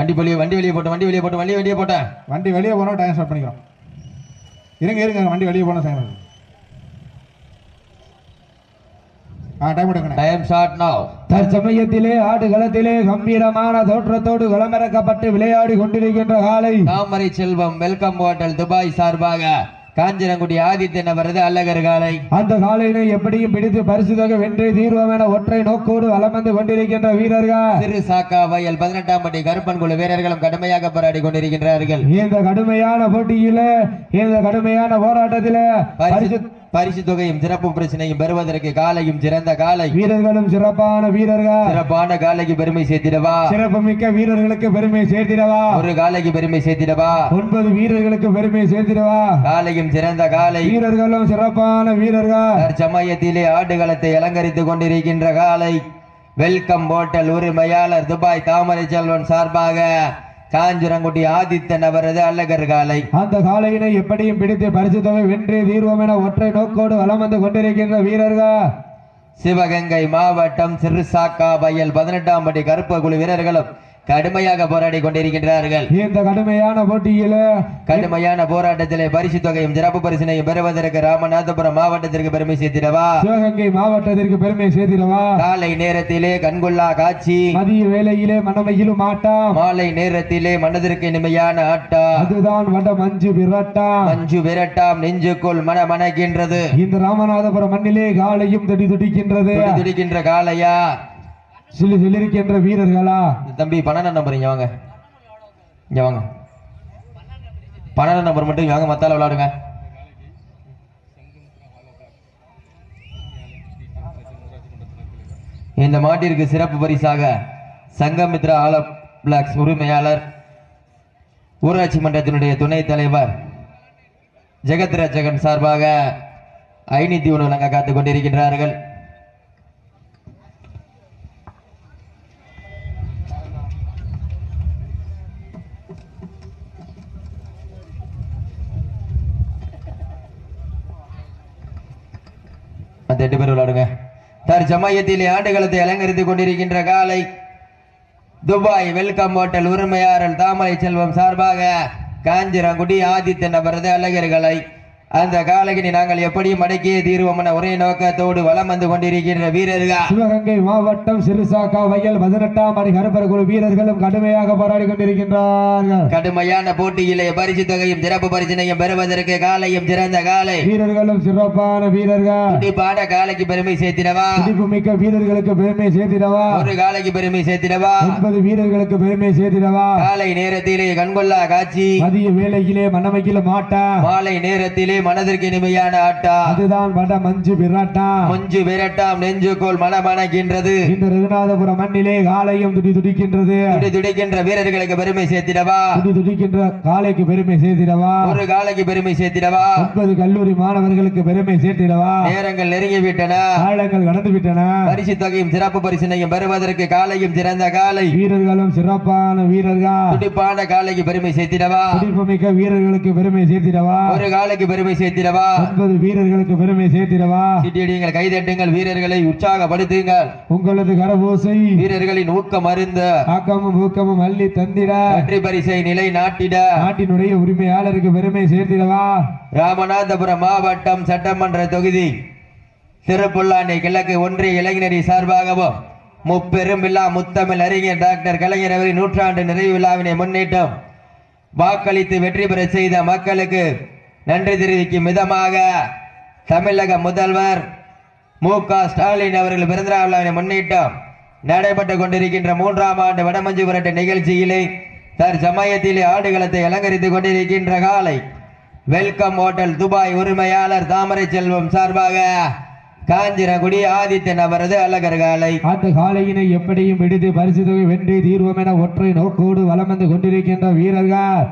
வண்டி வெளியே வண்டி வெளியே போட்டு வண்டி வெளியே போட்டு வண்டி வெளியே போட்டேன் வண்டி வெளியே போனால் டைம் ஸ்டார்ட் பண்ணிக்கிறோம் இருங்க இருங்க வண்டி வெளியே போனால் நவ் தற்சமயத்திலே ஆடுகளத்திலே கம்பீரமான தோற்றத்தோடு களமிறக்கப்பட்டு விளையாடி கொண்டிருக்கின்ற காலை. Thamarai Selvam welcome hotel Dubai சார்பாக. காஞ்சிரங்குடி ஆதித்யன் அவரது அல்லகர் காலை. அந்த காலையினை எப்படியும் பிடித்து பரிசு தொகை வென்று தீர்வோம் என ஒற்றை நோக்கோடு வலம் வந்து கொண்டிருக்கின்ற வீரர்கள். திரு சாக்கா வயல் பதினெட்டாம் பட்டி கருப்பன் குழு வீரர்களும் கடுமையாக போராடி கொண்டிருக்கின்றார்கள். இந்த கடுமையான போட்டியில இந்த கடுமையான போராட்டத்தில பரிசு பரிசு தொகையும் சிறப்பு பிரச்சனையும் பெறுவதற்கு காலையும் சிறந்த காலை. வீரர்களும் சிறப்பான வீரர்கள். சிறப்பான காலைக்கு பெருமை சேர்த்திடவா? சிறப்பு மிக்க வீரர்களுக்கு பெருமை சேர்த்திடவா? ஒரு காலைக்கு பெருமை சேர்த்திடவா? ஒன்பது வீரர்களுக்கு பெருமை சேர்த்திடவா? காலையும் சிறந்த காலை. வீரர்களும் சிறப்பான வீரர்கள். தற்சமயத்திலே ஆடுகளத்தை அலங்கரித்துக் கொண்டிருக்கின்ற காலை. வெல்கம் ஹோட்டல் உரிமையாளர் துபாய் தாமரை செல்வன் சார்பாக காஞ்சிரங்குடி ஆதித்தன் அவரது அல்லகர் காலை. அந்த காலையினை எப்படியும் பிடித்து பரிசு தொகை வென்று தீர்வோம் என ஒற்றை நோக்கோடு வலம் வந்து கொண்டிருக்கின்ற வீரர்கள் சிவகங்கை மாவட்டம் சிறுசாக்கா வயல் பதினெட்டாம் பட்டி கருப்பு குழு வீரர்களும் கடுமையாக போராடி கொண்டிருக்கின்றார்கள். இந்த கடுமையான போட்டியில கடுமையான போராட்டத்திலே பரிசு தொகையும் சிறப்பு பரிசினையும் பெறுவதற்கு ராமநாதபுரம் மாவட்டத்திற்கு பெருமை சேர்த்திடவா? சிவகங்கை மாவட்டத்திற்கு பெருமை சேர்த்திடவா? காலை நேரத்திலே கண்கொள்ளா காட்சி. மதிய வேளையிலே மனமையிலும் ஆட்டம் மாலை நேரத்திலே மனதிற்கு இனிமையான ஆட்டா. அதுதான் வட மஞ்சு விரட்டாம் மஞ்சு விரட்டாம் நெஞ்சுக்குள் மன மணக்கின்றது இந்த ராமநாதபுரம் மண்ணிலே காலையும் தடி துடிக்கின்றது. துடி துடிக்கின்ற காலையா சிலு சிலிருக்கின்ற வீரர்களா? தம்பி பன்னெண்டாம் நம்பர் இங்க வாங்க. இங்க வாங்க. பன்னெண்டாம் நம்பர் மட்டும் வாங்க மத்தால விளையாடுங்க. இந்த மாட்டிற்கு சிறப்பு பரிசாக சங்கமித்ரா ஆல பிளாக்ஸ் உரிமையாளர் ஊராட்சி மன்றத்தினுடைய துணைத் தலைவர் ஜெகத்ராஜகன் சார்பாக ஐநூத்தி ஒன்று காத்துக் கொண்டிருக்கின்றார்கள். பாருங்க. தற்சமயத்தில் ஆண்டுகளத்தை அலங்கரித்துக் கொண்டிருக்கின்ற காலை துபாய் வெல்கம் ஹோட்டல் உரிமையாளர் தாமரை செல்வம் சார்பாக காஞ்சிரங்குடி ஆதித்தன் அவரது அழகர்களை அந்த காலகினி நாங்கள் எப்படியும் அடக்கிய தீர்வோம் என ஒரே நோக்கத்தோடு வலம் வந்து கொண்டிருக்கின்ற வீரர்கள். சிவகங்கை மாவட்டம் சிறுசாக்கா வயல் பதினெட்டாம் அடி கருப்பர் குழு வீரர்களும் கடுமையாக போராடி கொண்டிருக்கின்றார்கள். கடுமையான போட்டியிலே பரிசு தொகையும் சிறப்பு பரிசினையும் பெறுவதற்கு காலையும் சிறந்த காலை வீரர்களும் சிறப்பான வீரர்கள். துடிப்பான காலைக்கு பெருமை சேர்த்திடவா? துடிப்பு மிக்க வீரர்களுக்கு பெருமை சேர்த்திடவா? ஒரு காலைக்கு பெருமை சேர்த்திடவா? ஒன்பது வீரர்களுக்கு பெருமை சேர்த்திடவா? காலை நேரத்திலே கண்கொள்ளா காட்சி. மதிய வேளையிலே மனமைக்கில மாட்டா. மாலை நேரத்திலே மனதிற்கு இனிமையான ஆட்டா. அதுதான் வட மஞ்சு விராட்டா. மஞ்சு விரட்டாம் நெஞ்சுக்கோள் மனமணக்கின்றது. இந்த ரகுநாதபுரம் மண்ணிலே காலையும் துடி துடிக்கின்றது. துடி துடிக்கின்ற வீரர்களுக்கு பெருமை சேர்த்திடவா? துடி துடிக்கின்ற காலைக்கு பெருமை சேர்த்திடவா? ஒரு காலைக்கு பெருமை சேர்த்திடவா? ஒன்பது கல்லூரி மாணவர்களுக்கு பெருமை சேர்த்திடவா? நேரங்கள் நெருங்கி விட்டன காலங்கள் கடந்து விட்டன பரிசு தொகையும் சிறப்பு பரிசினையும் பெறுவதற்கு காலையும் சிறந்த காலை. வீரர்களும் சிறப்பான வீரர்கள். துடிப்பான காலைக்கு பெருமை சேர்த்திடவா? துடிப்பு மிக்க வீரர்களுக்கு பெருமை சேர்த்திடவா? ஒரு காலைக்கு பெருமை சேர்த்திடவா? ஒன்பது வீரர்களுக்கு பெருமை சேர்த்திடவா? சிட்டியடிங்கள் கைதட்டுங்கள் வீரர்களை உற்சாகப்படுத்துங்கள். உங்களது கரபூசை வீரர்களின் ஊக்கம் அருந்த ஆக்கமும் ஊக்கமும் அள்ளி தந்திட வெற்றி பரிசை நிலை நாட்டிட நாட்டினுடைய உரிமையாளருக்கு பெருமை சேர்த்திடவா? ராமநாதபுரம் மாவட்டம் சட்டமன்ற தொகுதி திருப்புல்லாண்டி கிழக்கு ஒன்றிய இளைஞரி சார்பாகவும் முப்பெரும் விழா முத்தமிழ் அறிஞர் டாக்டர் கலைஞர் அவரின் நூற்றாண்டு நிறைவு விழாவினை முன்னிட்டும் வாக்களித்து வெற்றி பெற செய்த மக்களுக்கு நன்றி தெரிவிக்கும் விதமாக தமிழக முதல்வர் மு க ஸ்டாலின் அவர்கள் பிறந்தநாள் விழாவினை முன்னிட்டும் நடைபெற்று கொண்டிருக்கின்ற மூன்றாம் ஆண்டு வடமஞ்சு புரட்டு நிகழ்ச்சியிலே தற்சமயத்திலே ஆடுகளத்தை அலங்கரித்துக் கொண்டிருக்கின்ற காலை வெல்கம் ஹோட்டல் துபாய் உரிமையாளர் தாமரை செல்வம் சார்பாக காஞ்சிரகுடி ஆதித்தன் அவரது அழகர் காலை. அந்த காலையினை எப்படியும் விடுத்து பரிசு தொகை வென்று தீர்வோம் என ஒற்றை நோக்கோடு வலம் வந்து கொண்டிருக்கின்ற வீரர்கள்.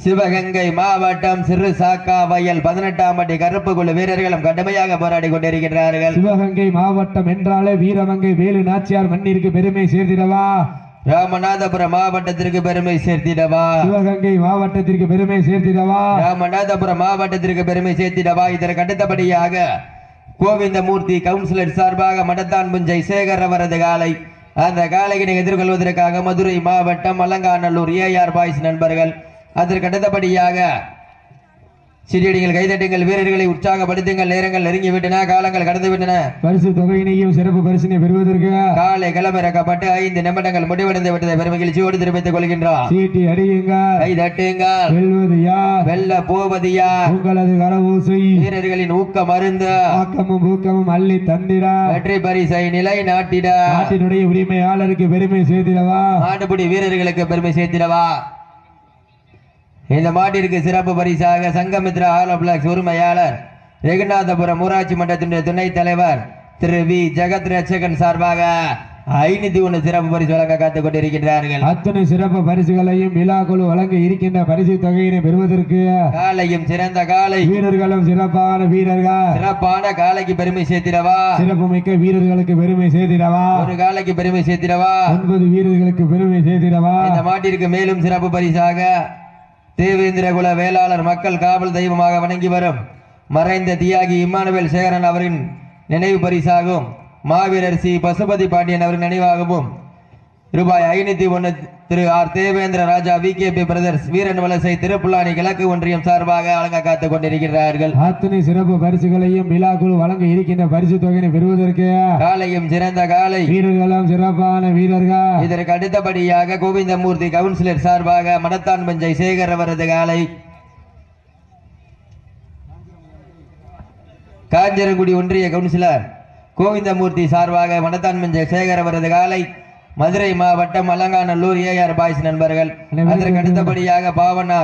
சிவகங்கை மாவட்டம் சிறு சாக்கா வயல் பதினெட்டாம் பட்டி கருப்பு குழு வீரர்களும் கடுமையாக போராடி கொண்டிருக்கின்றார்கள். சிவகங்கை மாவட்டம் என்றாலே வீரமங்கை வேலு நாச்சியார் மண்ணிற்கு பெருமை சேர்த்திடவா? ராமநாதபுரம் மாவட்டத்திற்கு பெருமை சேர்த்திடவா? சிவகங்கை மாவட்டத்திற்கு பெருமை சேர்த்திடவா? ராமநாதபுரம் மாவட்டத்திற்கு பெருமை சேர்த்திடவா? இதற்கு அடுத்தபடியாக கோவிந்தமூர்த்தி கவுன்சிலர் சார்பாக மடத்தான் புஞ்சை சேகர் அவரது காலை அந்த காலையினை எதிர்கொள்வதற்காக மதுரை மாவட்டம் அலங்காநல்லூர் ஏஆர் பாய்ஸ் நண்பர்கள் அதற்கு அடுத்தபடியாக சிறியடிகள் கைதட்டுங்கள் வீரர்களை உற்சாகப்படுத்துங்கள் நேரங்கள் நெருங்கி விட்டன காலங்கள் கடந்து விட்டன பரிசு தொகையினையும் சிறப்பு பரிசினை பெறுவதற்கு காலை களமிறக்கப்பட்டு ஐந்து நிமிடங்கள் முடிவடைந்து விட்டதை பெருமகிழ்ச்சியோடு தெரிவித்துக் கொள்கின்றோம். சீட்டி அடியுங்கள். கை தட்டுங்கள் வெல்வது யார்? வெல்ல போவது யார்? உங்களது கரவூசை வீரர்களின் ஊக்க மருந்து. ஆக்கமும் ஊக்கமும் அள்ளி தந்திட. வெற்றி பரிசை நிலை நாட்டிட நாட்டினுடைய உரிமையாளருக்கு பெருமை சேர்த்திடவா? மாட்டுப்பிடி வீரர்களுக்கு பெருமை சேர்த்திடவா? இந்த மாட்டிற்கு சிறப்பு பரிசாக சங்கமித்ரா ஆலோபிளக்ஸ் உரிமையாளர் ரெகுநாதபுரம் ஊராட்சி மன்றத்தினுடைய துணைத் தலைவர் திரு வி. ஜெகத் ரட்சகன் சார்பாக ஐநூத்தி ஒன்று சிறப்பு பரிசு வழங்க காத்துக் கொண்டிருக்கின்றார்கள். அத்தனை சிறப்பு பரிசுகளையும் விழாக்குழு வழங்க இருக்கின்ற பரிசு தொகையினை பெறுவதற்கு காலையும் சிறந்த காலை. வீரர்களும் சிறப்பான வீரர்கள். சிறப்பான காலைக்கு பெருமை சேர்த்திடவா? சிறப்பு மிக்க வீரர்களுக்கு பெருமை சேர்த்திடவா? ஒரு காலைக்கு பெருமை சேர்த்திடவா? ஒன்பது வீரர்களுக்கு பெருமை சேர்த்திடவா? இந்த மாட்டிற்கு மேலும் சிறப்பு பரிசாக தேவேந்திர குல வேளாளர் மக்கள் காவல் தெய்வமாக வணங்கி வரும் மறைந்த தியாகி இம்மானுவேல் சேகரன் அவரின் நினைவு பரிசாகும். மாவீரர் சி. பசுபதி பாண்டியன் அவரின் நினைவாகவும் ரூபாய் ஐநூத்தி ஒன்று Thiru R Devendra Raja V K P brothers Veeranvalasai Thiruppullani கிழக்கு ஒன்றியம் சார்பாக வழங்க காத்துக் கொண்டிருக்கிறார்கள். அத்தனை சிறப்பு பரிசுகளையும் விழாக்குழு வழங்க இருக்கின்ற பரிசு தொகையினை பெறுவதற்கு காலையும் சிறந்த காலை. வீரர்களும் சிறப்பான வீரர்கள். இதற்கு அடுத்தபடியாக கோவிந்தமூர்த்தி கவுன்சிலர் சார்பாக மடத்தான் பஞ்சை சேகர் அவரது காலை. காஞ்சரங்குடி ஒன்றிய கவுன்சிலர் கோவிந்தமூர்த்தி சார்பாக மடத்தான் பஞ்சை சேகர் அவரது காலை. மதுரை மாவட்டம் அலங்காநல்லூர் ஏஆர் பாய்ஸ் நண்பர்கள். அதற்கு அடுத்தபடியாக பாவனா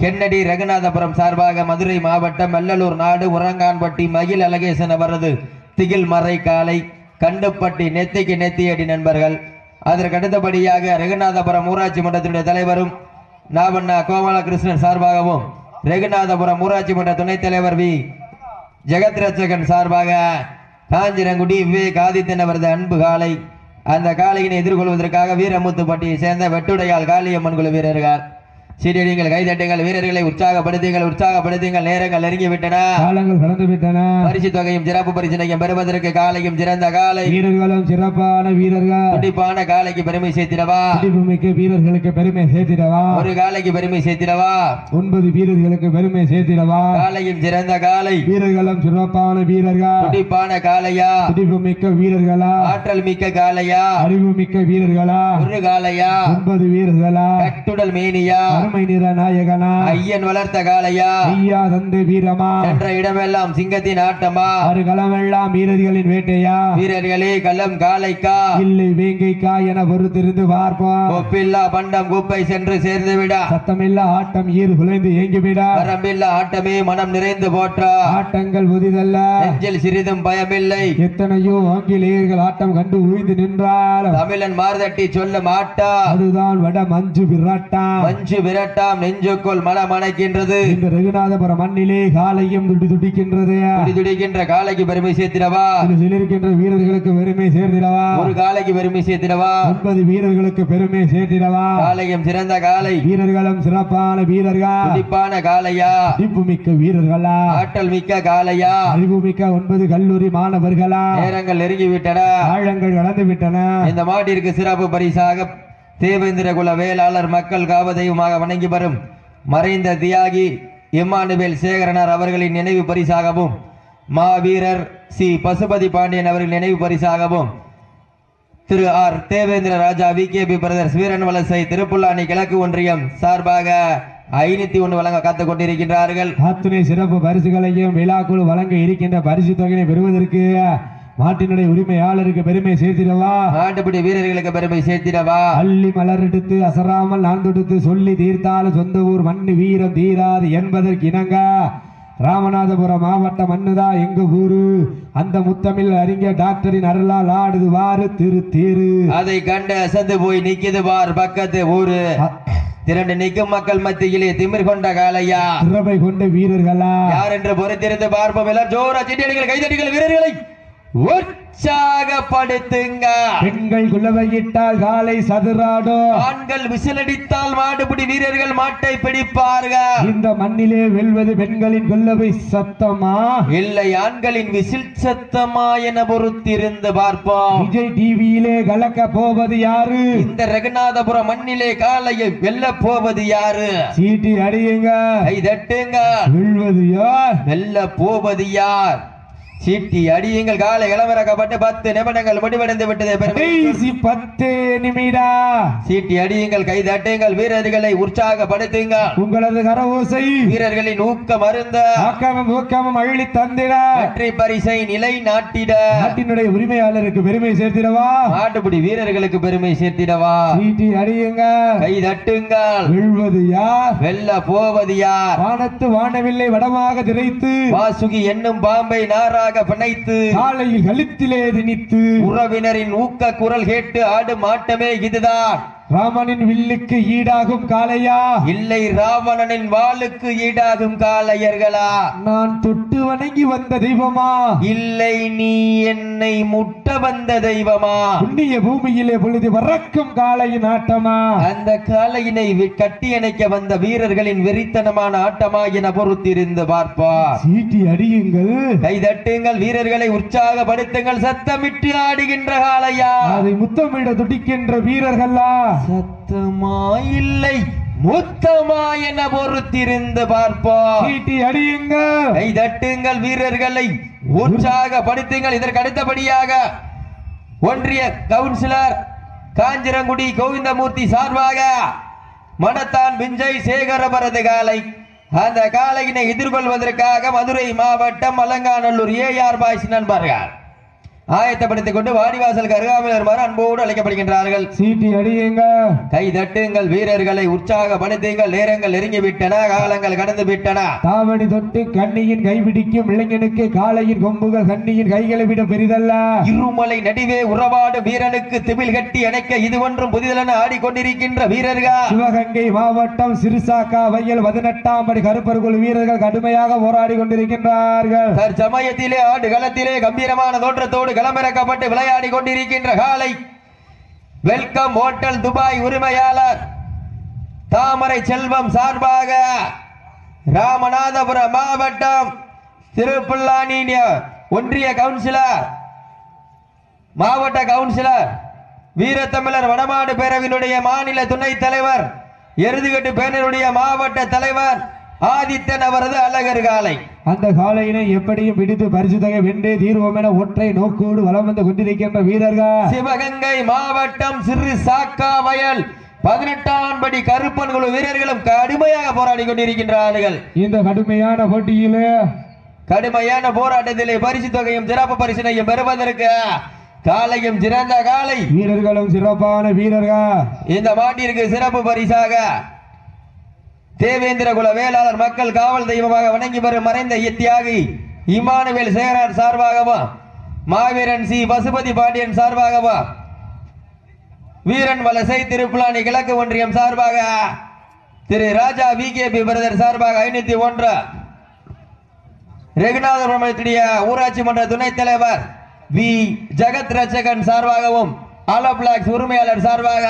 கென்னடி ரகுநாதபுரம் சார்பாக மதுரை மாவட்டம் வெள்ளலூர் நாடு உரங்கான்பட்டி மகிழ் அழகேசன் அவரது திகில் மறை காலை கண்டுப்பட்டி நெத்திக்கு நெத்தியடி நண்பர்கள். அதற்கு அடுத்தபடியாக ரகுநாதபுரம் ஊராட்சி மன்றத்தினுடைய தலைவரும் நாவண்ணா கோபாலகிருஷ்ணன் சார்பாகவும் ரகுநாதபுரம் ஊராட்சி மன்ற துணைத் தலைவர் வி. ஜெகத் ரட்சகன் சார்பாக காஞ்சிரங்குடி விவேக் ஆதித்தன் அவரது அன்பு காலை அந்த காளையினை எதிர்கொள்வதற்காக வீரமுத்துப்பட்டியை சேர்ந்த வெட்டுடையால் காளியம்மன் குழு வீரர்கள் சீரியடிங்கள் கைதட்டுங்கள் வீரர்களை உற்சாகப்படுத்துங்கள் உற்சாகப்படுத்துங்கள். நேரங்கள் நெருங்கி விட்டன காலங்கள் கடந்து விட்டன பரிசு தொகையும் சிறப்பு பரிசினையும் பெறுவதற்கு காலையும் சிறந்த காலை. வீரர்களும் சிறப்பான வீரர்கள். துடிப்பான காலைக்கு பெருமை சேர்த்திடவா? துடிப்பு மிக்க வீரர்களுக்கு பெருமை சேர்த்திடவா? ஒரு காலைக்கு பெருமை சேர்த்திடவா? ஒன்பது வீரர்களுக்கு பெருமை சேர்த்திடவா? காலையும் சிறந்த காலை. வீரர்களும் சிறப்பான வீரர்கள். துடிப்பான காலையா? துடிப்பு மிக்க வீரர்களா? ஆற்றல் மிக்க காலையா? அறிவு மிக்க வீரர்களா? ஒரு காலையா? ஒன்பது வீரர்களா? கட்டுடல் மேனியா? அருமை நிற நாயகனா ஐயன் வளர்த்த காலையா ஐயா தந்து வீரமா? என்ற இடமெல்லாம் சிங்கத்தின் ஆட்டமா? ஆறு களமெல்லாம் வீரர்களின் வேட்டையா? வீரர்களே கள்ளம் காலைக்கா இல்லை வேங்கைக்கா என பொறுத்திருந்து பார்ப்போம். கொப்பில்லா பண்டம் குப்பை சென்று சேர்ந்து விடா சத்தமில்லா ஆட்டம் ஈர் குலைந்து ஏங்கிவிடா. வரம்பில்லா ஆட்டமே மனம் நிறைந்து போற்றா. ஆட்டங்கள் புதிதல்ல. நெஞ்சில் சிறிதும் பயமில்லை. எத்தனையோ ஆங்கிலேயர்கள் ஆட்டம் கண்டு உய்ந்து நின்றாலும் தமிழன் மார்தட்டி சொல்ல மாட்டா அதுதான் வட மஞ்சு விரட்டாம் நெஞ்சுக்குள் மனம் அணைக்கின்றது இந்த ரகுநாதபுரம் மண்ணிலே காலையும் துடி துடிக்கின்றது. துடி துடிக்கின்ற காலைக்கு பெருமை சேர்த்திடவா? சிலிருக்கின்ற வீரர்களுக்கு பெருமை சேர்த்திடவா? ஒரு காலைக்கு பெருமை சேர்த்திடவா? ஒன்பது வீரர்களுக்கு பெருமை சேர்த்திடவா? காலையும் சிறந்த காலை வீரர்களும் சிறப்பான வீரர்கள்? துடிப்பான காலையா துடிப்பு மிக்க வீரர்களா? ஆற்றல் மிக்க காலையா அறிவு மிக்க ஒன்பது கல்லூரி மாணவர்களா? நேரங்கள் நெருங்கி விட்டன ஆழங்கள் விட்டன இந்த மாட்டிற்கு சிறப்பு பரிசாக தேவேந்திர குல வேளாளர் மக்கள் காவதெய்வமாக வணங்கி வரும் மறைந்த தியாகி இம்மானுவேல் சேகரனார் அவர்களின் நினைவு பரிசாகவும் மாவீரர் சி. பசுபதி பாண்டியன் அவர்களின் நினைவு பரிசாகவும் Thiru. R. Devendra Raja V. K. P. Brothers Veeranvalasai Thiruppullani கிழக்கு ஒன்றியம் சார்பாக ஐநூத்தி ஒன்று வழங்க காத்துக் கொண்டிருக்கின்றார்கள். அத்துணை சிறப்பு பரிசுகளையும் விழாக்குழு வழங்க இருக்கின்ற பரிசு தொகையை பெறுவதற்கு மாட்டினுடைய உரிமையாளருக்கு பெருமை சேர்த்திடவா? நாட்டுப்படி வீரர்களுக்கு பெருமை சேர்த்திடவா? அள்ளி மலரெடுத்து அசராமல் நான் தொடுத்து சொல்லி தீர்த்தாலும் சொந்த ஊர் மண்ணு வீரம் தீராது என்பதற்கு இணங்க. ராமநாதபுரம் மாவட்டம் மண்ணுதா எங்க ஊரு? அந்த முத்தமிழ் அறிஞர் டாக்டரின் அருளால் ஆடுது வாரு திரு தேரு அதை கண்டு அசந்து போய் நிக்குது பார் பக்கத்து ஊரு. திரண்டு நிற்கும் மக்கள் மத்தியிலே திமிர் கொண்ட காலையா திறமை கொண்ட வீரர்களா? யார் என்று பொறுத்திருந்து பார்ப்போம். எல்லாரும் ஜோரா சிட்டியடிகள் கைதடிகள் வீரர்களை! உற்சாகப்படுத்துங்க. பெண்கள் குலவையிட்டால் காலை சதுராடும் ஆண்கள் விசிலடித்தால் மாடுபிடி வீரர்கள் மாட்டை பிடிப்பார்கள். இந்த மண்ணிலே வெல்வது பெண்களின் குல்லவை சத்தமா? இல்லை ஆண்களின் விசில் சத்தமா என பொறுத்திருந்து பார்ப்போம். விஜய் டிவியிலே கலக்க போவது யாரு? இந்த ரகுநாதபுரம் மண்ணிலே காலையை வெல்ல போவது யாரு? சீட்டி அடியுங்க. கை தட்டுங்க. வெல்வது யார்? வெல்ல போவது யார்? சீட்டி அடியுங்கள் காலை இளவரக்கப்பட்டு பத்து நிமிடங்கள் முடிவடைந்து விட்டது. பத்து நிமிடா. சீட்டி அடியுங்கள் கை தட்டுங்கள் வீரர்களை உற்சாகப்படுத்துங்க உங்களது கரவோசை வீரர்களின் ஊக்கம் அருந்த. ஆக்கமும் ஊக்கமும் அள்ளி தந்திட. வெற்றி பரிசை நிலை நாட்டிட. நாட்டினுடைய உரிமையாளருக்கு பெருமை சேர்த்திடவா? மாட்டுப்பிடி வீரர்களுக்கு பெருமை சேர்த்திடவா? சீட்டி அடியுங்க. கை தட்டுங்கள். வெல்வது யார்? வெல்ல போவது யார்? வானத்து வானவில்லை வடமாக திரைத்து. வாசுகி என்னும் பாம்பை நாராக பிணைத்து காலையில் கழுத்திலே திணித்து உறவினரின் ஊக்க குரல் கேட்டு ஆடும் ஆட்டமே இதுதான். ராமனின் வில்லுக்கு ஈடாகும் காளையா? இல்லை ராவணனின் வாளுக்கு ஈடாகும் காளையர்களா? நான் தொட்டு வணங்கி வந்த தெய்வமா? இல்லை நீ என்னை முட்ட வந்த தெய்வமா? புண்ணிய பூமியிலே பொழுது வரக்கும் காளையின் ஆட்டமா? அந்த காளையினை வி- கட்டி அணைக்க வந்த வீரர்களின் வெறித்தனமான ஆட்டமா என பொறுத்திருந்து பார்ப்பார். சீட்டி அடியுங்கள். கை தட்டுங்கள் வீரர்களை உற்சாகப்படுத்துங்கள். சத்தமிட்டு ஆடுகின்ற காளையா? அதை முத்தமிட துடிக்கின்ற வீரர்களா? சத்தமா இல்லை முத்தமா என பொறுத்திருந்து பார்ப்போம். சீட்டி அடியுங்க கை தட்டுங்கள் வீரர்களை உற்சாகப்படுத்துங்கள் இதற்கு அடுத்தபடியாக ஒன்றிய கவுன்சிலர் காஞ்சிரங்குடி கோவிந்தமூர்த்தி சார்பாக மணத்தான் விஞ்சய் சேகரபரது காலை அந்த காலையினை எதிர்கொள்வதற்காக மதுரை மாவட்டம் அலங்காநல்லூர் ஏஆர் பாய்ஸ் நண்பர்கள். ஆயத்தப்படுத்திக் கொண்டு வாடிவாசலுக்கு அருகாமையில் வருமாறு அன்போடு அழைக்கப்படுகின்றார்கள். சீட்டி அடியுங்க. கை தட்டுங்கள் வீரர்களை உற்சாகப்படுத்துங்கள். நேரங்கள் நெருங்கி விட்டன காலங்கள் கடந்து விட்டன தாவணி தொட்டு கண்ணியின் கைபிடிக்கும் இளைஞனுக்கு காளையின் கொம்புகள் கண்ணியின் கைகளை விட பெரிதல்ல. இருமலை நடுவே உறவாடு வீரனுக்கு திமில் கட்டி அணைக்க இது ஒன்றும் புதிதென ஆடிக்கொண்டிருக்கின்ற வீரர்கள். சிவகங்கை மாவட்டம் சிறுசாக்கா வயல் பதினெட்டாம் படி கருப்பர்கள் வீரர்கள் கடுமையாக போராடி கொண்டிருக்கின்றார்கள். தற்சமயத்திலே ஆடு களத்திலே கம்பீரமான தோற்றத்தோடு களமிறக்கப்பட்டு விளையாடி கொண்டிருக்கின்ற காலை வெல்கம் ஹோட்டல் துபாய் உரிமையாளர் தாமரை செல்வம் சார்பாக ராமநாதபுரம் மாவட்டம் திருப்புல்லானி ஒன்றிய கவுன்சிலர் மாவட்ட கவுன்சிலர் வீரத்தமிழர் வடமாடு பேரவையினுடைய மாநில துணைத் தலைவர் எருதுகட்டு பேரனுடைய மாவட்ட தலைவர் ஆதித்தன் அவரது அழகர் காலை. அந்த காளையினை எப்படியும் பிடித்து பரிசு தொகை வென்றே தீர்வோம் என ஒற்றை நோக்கோடு வலம் வந்து கொண்டிருக்கின்ற வீரர்கள். சிவகங்கை மாவட்டம் சிறு சாக்கா வயல். பதினெட்டாம் படி கருப்பன் குழு வீரர்களும் கடுமையாக போராடி கொண்டிருக்கின்றார்கள். இந்த கடுமையான போட்டியிலே கடுமையான போராட்டத்திலே பரிசு தொகையும் சிறப்பு பரிசினையும் பெறுவதற்கு காலையும் சிறந்த காலை வீரர்களும் சிறப்பான வீரர்கள். இந்த மாட்டிற்கு சிறப்பு பரிசாக தேவேந்திர குல வேளாளர் மக்கள் காவல் தெய்வமாக வணங்கி வரும் மறைந்த தியாகி இமானுவேல் சேகரார் சார்பாகவும் மாவீரன் சி. பசுபதி பாண்டியன் சார்பாகவும் வீரன் வலசை திருப்புலானி கிழக்கு ஒன்றியம் சார்பாக திரு ராஜா விகேபி பிரதர் சார்பாக ஐநூத்தி ஒன்று. ரெகுநாதபுரத்துடைய ஊராட்சி மன்ற துணைத் தலைவர் வி. ஜெகத் ரட்சகன் சார்பாகவும் ஆலோ பிளாக்ஸ் உரிமையாளர் சார்பாக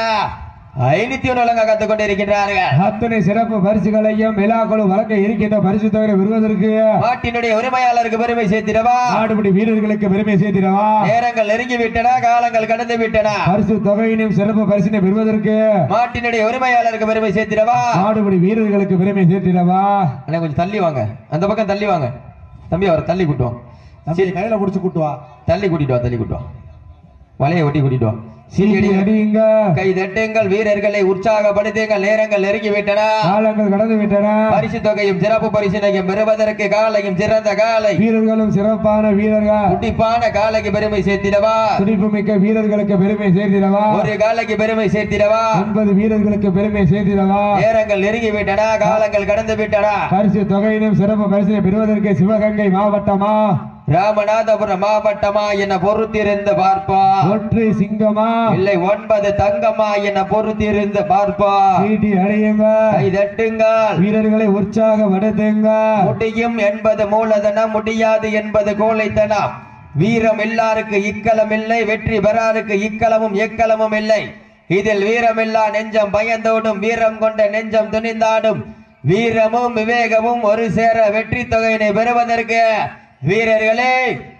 ஐநூத்தி ஒன்று கொண்டிருக்கின்றார்கள் அத்தனை சிறப்பு பரிசுகளையும் விழாக்குழு வழங்க இருக்கின்ற பரிசு தொகை பெறுவதற்கு மாட்டினுடைய உரிமையாளருக்கு பெருமை சேர்த்திடவா? நாடுபடி வீரர்களுக்கு பெருமை சேர்த்திடவா? நேரங்கள் நெருங்கி விட்டன காலங்கள் கடந்து விட்டன. பரிசு தொகையினும் சிறப்பு பரிசினை பெறுவதற்கு மாட்டினுடைய உரிமையாளருக்கு பெருமை சேர்த்திடவா? நாடுபடி வீரர்களுக்கு பெருமை சேர்த்திடவா? அண்ணா கொஞ்சம் தள்ளி வாங்க. அந்த பக்கம் தள்ளி வாங்க. தம்பி அவர் தள்ளி கூட்டு வாங்க தம்பி கையில புடிச்சு கூட்டு வா தள்ளி கூட்டிட்டு வா தள்ளி கூட்டு வா. வலையை ஒட்டி கூட்டிட்டு வா. கை தட்டுங்கள் வீரர்களை உற்சாகப்படுத்துங்கள் நேரங்கள் நெருங்கி விட்டன காலங்கள் கடந்து விட்டன பரிசு தொகையும் சிறப்பு பரிசினையும் பெறுவதற்கு காலையும் சிறந்த காலை. வீரர்களும் சிறப்பான வீரர்கள். துடிப்பான காலைக்கு பெருமை சேர்த்திடவா? துடிப்பு மிக்க வீரர்களுக்கு பெருமை சேர்த்திடவா? ஒரு காலைக்கு பெருமை சேர்த்திடவா? ஒன்பது வீரர்களுக்கு பெருமை சேர்த்திடவா? நேரங்கள் நெருங்கி விட்டன காலங்கள் கடந்து விட்டன பரிசு தொகையினும் சிறப்பு பரிசினை பெறுவதற்கு சிவகங்கை மாவட்டமா? ராமநாதபுரம் மாவட்டமா என பொறுத்திருந்து பார்ப்பா. ஒற்றை சிங்கமா? இல்லை ஒன்பது தங்கமா என பொறுத்திருந்து பார்ப்பா. சீட்டி அடையுங்க. கை தட்டுங்கள் வீரர்களை உற்சாகப்படுத்துங்க. முடியும் என்பது மூலதனம் முடியாது என்பது கோழைத்தனம். வீரம் எல்லாருக்கு இக்கலம் இல்லை வெற்றி பெறாருக்கு இக்கலமும் எக்கலமும் இல்லை. இதில் வீரமில்லா நெஞ்சம் பயந்தோடும் வீரம் கொண்ட நெஞ்சம் துணிந்தாடும். வீரமும் விவேகமும் ஒரு சேர வெற்றி தொகையினை பெறுவதற்கு வீரர்களே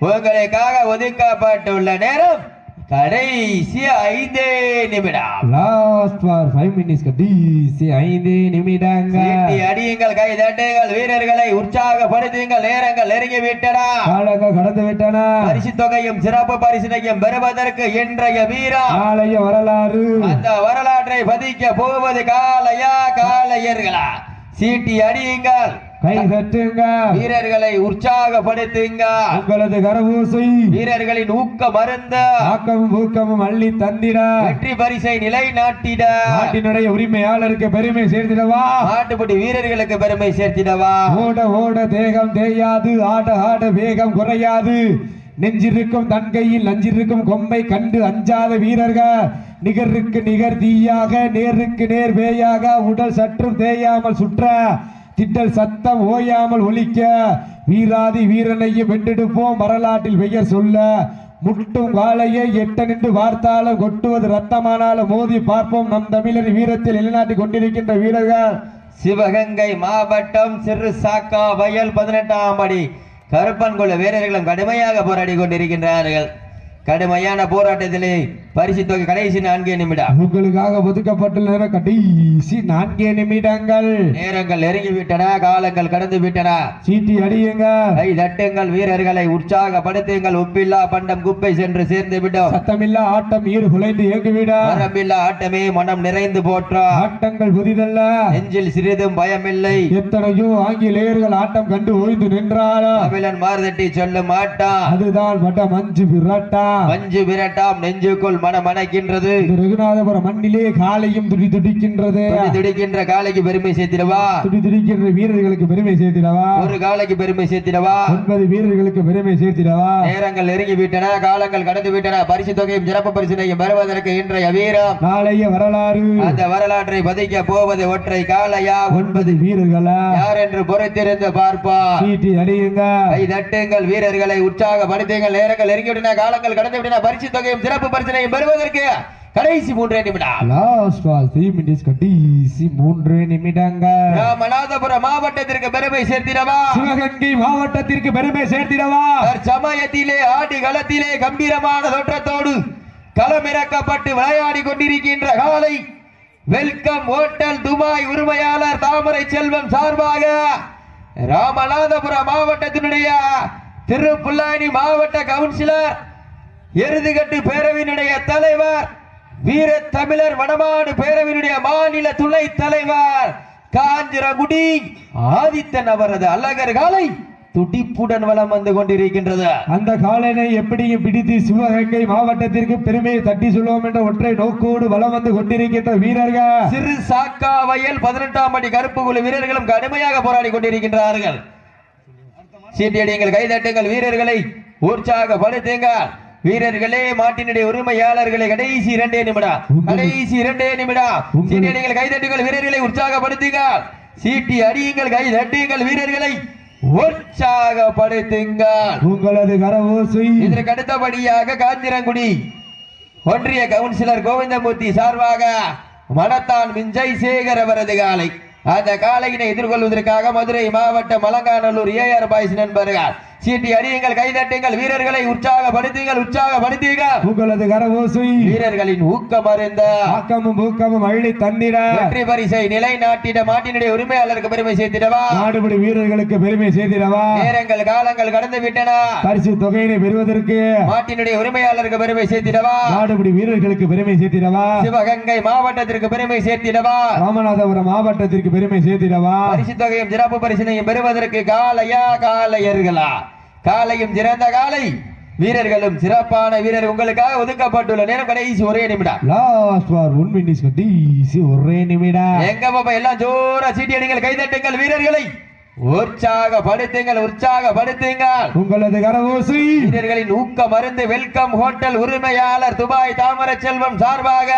உங்களுக்காக ஒதுக்கப்பட்டுள்ள நேரம் கடைசி ஐந்தே நிமிடம். லாஸ்ட் ஃபார் ஃபைவ் மினிட்ஸ் கடைசி ஐந்து நிமிடங்கள் சீட்டி அடியுங்கள் கை தட்டுங்கள் வீரர்களை உற்சாகப்படுத்துங்கள் நேரங்கள் நெருங்கி விட்டன காலங்கள் கடந்து விட்டன பரிசு தொகையும் சிறப்பு பரிசினையும் பெறுவதற்கு இன்றைய வீரம். நாளைய வரலாறு. அந்த வரலாற்றை பதிக்க போவது காளையா காளையர்களா சீட்டி அடியுங்கள். கை தட்டுங்க. வீரர்களை உற்சாகப்படுத்துங்க. உங்களது கரபூசை வீரர்களின் ஊக்க மருந்த. ஆக்கமும் ஊக்கமும் அள்ளி தந்திட. வெற்றி பரிசை நிலைநாட்டிட. நாட்டினுடைய உரிமையாளருக்கு பெருமை சேர்த்திடவா? நாட்டுப்படி வீரர்களுக்கு பெருமை சேர்த்திடவா? ஓட ஓட தேகம் தேயாது. ஆட ஆட வேகம் குறையாது. நெஞ்சிருக்கும் தன் கையில் நஞ்சிருக்கும் கொம்பை கண்டு அஞ்சாத வீரர்கள். நிகருக்கு நிகர் தீயாக நேருக்கு நேர் வேயாக உடல் சற்றும் தேயாமல் சுற்ற. திட்டல் சத்தம் ஓயாமல் ஒழிக்க வீராதி வீரனையும் வென்றெடுப்போம். வரலாற்றில் பெயர் சொல்ல முட்டும் காலையை எட்ட நின்று வார்த்தாலும் கொட்டுவது ரத்தமானாலும் மோதி பார்ப்போம். நம் தமிழர் வீரத்தில் நிலைநாட்டிக் கொண்டிருக்கின்ற வீரர்கள் சிவகங்கை மாவட்டம் சிறு சாக்கா வயல் பதினெட்டாம் படி கருப்பன்குள்ள வீரர்களும் கடுமையாக போராடி கொண்டிருக்கின்றார்கள். கடுமையான போராட்டத்திலே பரிசு தொகை கடைசி நான்கே நிமிடம். உங்களுக்காக ஒதுக்கப்பட்டுள்ள கடைசி நான்கே நிமிடங்கள். நேரங்கள் நெருங்கி விட்டன காலங்கள் கடந்து விட்டன சீட்டி அடியுங்க. கை தட்டுங்கள் வீரர்களை உற்சாகப்படுத்துங்கள். உப்பில்லா பண்டம் குப்பை சென்று சேர்ந்து விட்டோம் சத்தமில்லா ஆட்டம் ஈறு குலைந்து இயக்குவிட மரபில்லா ஆட்டமே மனம் நிறைந்து போற்றா. ஆட்டங்கள் புதிதல்ல. நெஞ்சில் சிறிதும் பயமில்லை. எத்தனையோ ஆங்கிலேயர்கள் ஆட்டம் கண்டு ஓய்ந்து நின்றாலும். தமிழன் மார்தட்டி சொல்லும் ஆட்டாம். அதுதான் வட மஞ்சு விரட்டா மஞ்சு விரட்டாம் நெஞ்சுக்குள் மனம் அணைக்கின்றது ரகுநாதபுரம் மண்ணிலே காலையும் துடி துடிக்கின்றது. துடி துடிக்கின்ற காலைக்கு பெருமை சேர்த்திடவா? துடி துடிக்கின்ற வீரர்களுக்கு பெருமை சேர்த்திடவா? ஒரு காலைக்கு பெருமை சேர்த்திடவா? ஒன்பது வீரர்களுக்கு பெருமை சேர்த்திடவா? நேரங்கள் நெருங்கி விட்டன காலங்கள் கடந்து விட்டன. பரிசு தொகையும் சிறப்பு பரிசினையும் பெறுவதற்கு இன்றைய வீரம். நாளைய வரலாறு. அந்த வரலாற்றை பதிக்க போவது ஒற்றை காலையா ஒன்பது வீரர்களா? யார் என்று பொறுத்திருந்து பார்ப்பார். சீட்டி அடியுங்க தட்டுங்கள் வீரர்களை உற்சாகப்படுத்துங்கள். நேரங்கள் நெருங்கி விட்டன காலங்கள் கடந்து விட்டன பரிசு தொகையும் சிறப்பு பரிசினையும் பெறுவதற்கு கடைசி மூன்றே நிமிடம். லாஸ்ட் பால் த்ரீ மினிட்ஸ் கடைசி மூன்று நிமிடங்கள். ராமநாதபுரம் மாவட்டத்திற்கு பெருமை சேர்த்திடவா? சிவகங்கை மாவட்டத்திற்கு பெருமை சேர்த்திடவா? சமயத்திலே ஆடி களத்திலே கம்பீரமான தோற்றத்தோடு களமிறக்கப்பட்டு விளையாடி கொண்டிருக்கின்ற காலை வெல்கம் ஹோட்டல் துபாய் உரிமையாளர் தாமரை செல்வம் சார்பாக ராமநாதபுரம் மாவட்டத்தினுடைய திருப்புல்லானி மாவட்ட கவுன்சிலர் எருதுகட்டு பேரவையினுடைய தலைவர் வீர தமிழர் வடமாடு பேரவையினுடைய மாநில துணை தலைவர் காஞ்சிரகுடி ஆதித்தன் அவரது அழகர் காலை துடிப்புடன் வலம் வந்து கொண்டிருக்கின்றது. அந்த காலனை எப்படியும் பிடித்து சிவகங்கை மாவட்டத்திற்கு பெருமையை தட்டி சொல்லுவோம் என்ற ஒற்றை நோக்கோடு வலம் வந்து கொண்டிருக்கின்ற வீரர்கள். சிறு சாக்கா வயல் பதினெட்டாம் அடி கருப்பு குழு வீரர்களும் கடுமையாக போராடி கொண்டிருக்கின்றார்கள். சீட்டியடிங்கள் கைதட்டுங்கள் வீரர்களை உற்சாகப்படுத்துங்கள். வீரர்களே மாட்டினுடைய உரிமையாளர்களை கடைசி இரண்டே நிமிடம் கடைசி இரண்டே நிமிடம் சீட்டியடிங்கள் கைதட்டுங்கள் வீரர்களை உற்சாகப்படுத்துங்கள். சீட்டி அடியுங்கள் கை தட்டுங்கள் வீரர்களை உற்சாகப்படுத்துங்கள். உங்களது கரவோசை இதற்கு அடுத்தபடியாக காஞ்சிரங்குடி ஒன்றிய கவுன்சிலர் கோவிந்தமூர்த்தி சார்பாக மணத்தான் விஞ்சய் சேகர் அவரது காலை. அந்த காலையினை எதிர்கொள்வதற்காக மதுரை மாவட்டம் மலங்காநல்லூர் ஏஆர் பாய்ஸ் நண்பர்கள். சீட்டி அடியுங்கள் கைதட்டுங்கள் வீரர்களை உற்சாகப்படுத்துங்கள் உற்சாகப்படுத்துங்கள் உங்களது கரவோசை வீரர்களின் ஊக்கம் அருந்த. ஆக்கமும் ஊக்கமும் அள்ளி தந்திட. வெற்றி பரிசை நிலைநாட்டிட மாட்டினுடைய உரிமையாளருக்கு பெருமை சேர்த்திடவா? நாடுபடி வீரர்களுக்கு பெருமை சேர்த்திடவா? நேரங்கள் காலங்கள் கடந்து விட்டன. பரிசு தொகையினை பெறுவதற்கு. மாட்டினுடைய உரிமையாளருக்கு பெருமை சேர்த்திடவா? நாடுபடி வீரர்களுக்கு பெருமை சேர்த்திடவா? சிவகங்கை மாவட்டத்திற்கு பெருமை சேர்த்திடவா? ராமநாதபுரம் மாவட்டத்திற்கு பெருமை சேர்த்திடவா? பரிசு தொகையும் சிறப்பு பரிசினையும் பெறுவதற்கு காலையா காலையர்களா? காலையும் சிறந்த காலை. வீரர்களும் சிறப்பான வீரர் உங்களுக்காக ஒதுக்கப்பட்டுள்ள நேரம் கடைசி ஒரே நிமிடம். லாஸ்ட் ஃபார் ஒன் மினிட்ஸ் கடைசி ஒரே நிமிடம். எங்க பாப்பா எல்லாம் ஜோரா சீட்டி அடிங்கள் கைதட்டுங்கள் வீரர்களை. உற்சாகப்படுத்துங்கள் உற்சாகப்படுத்துங்கள். உங்களது கரவோசை வீரர்களின் ஊக்க மருந்து வெல்கம் ஹோட்டல் உரிமையாளர் துபாய் தாமர செல்வம் சார்பாக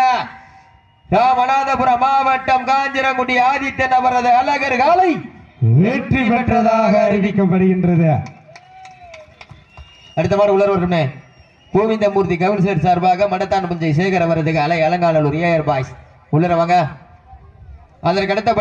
ராமநாதபுரம் மாவட்டம் காஞ்சிரங்குடி ஆதித்தன் அவரது அழகர் காலை. வெற்றி பெற்றதாக அறிவிக்கப்படுகின்றது. அடுத்த மாதிரி உலர் வரணும்னே கோவிந்தமூர்த்தி கவுன்சிலர் சார்பாக மடத்தான் புஞ்சை சேகர வரதுக்கு அலை அலங்காநல்லூர் ஏஆர் பாய்ஸ் உள்ளர வாங்க. அதற்கு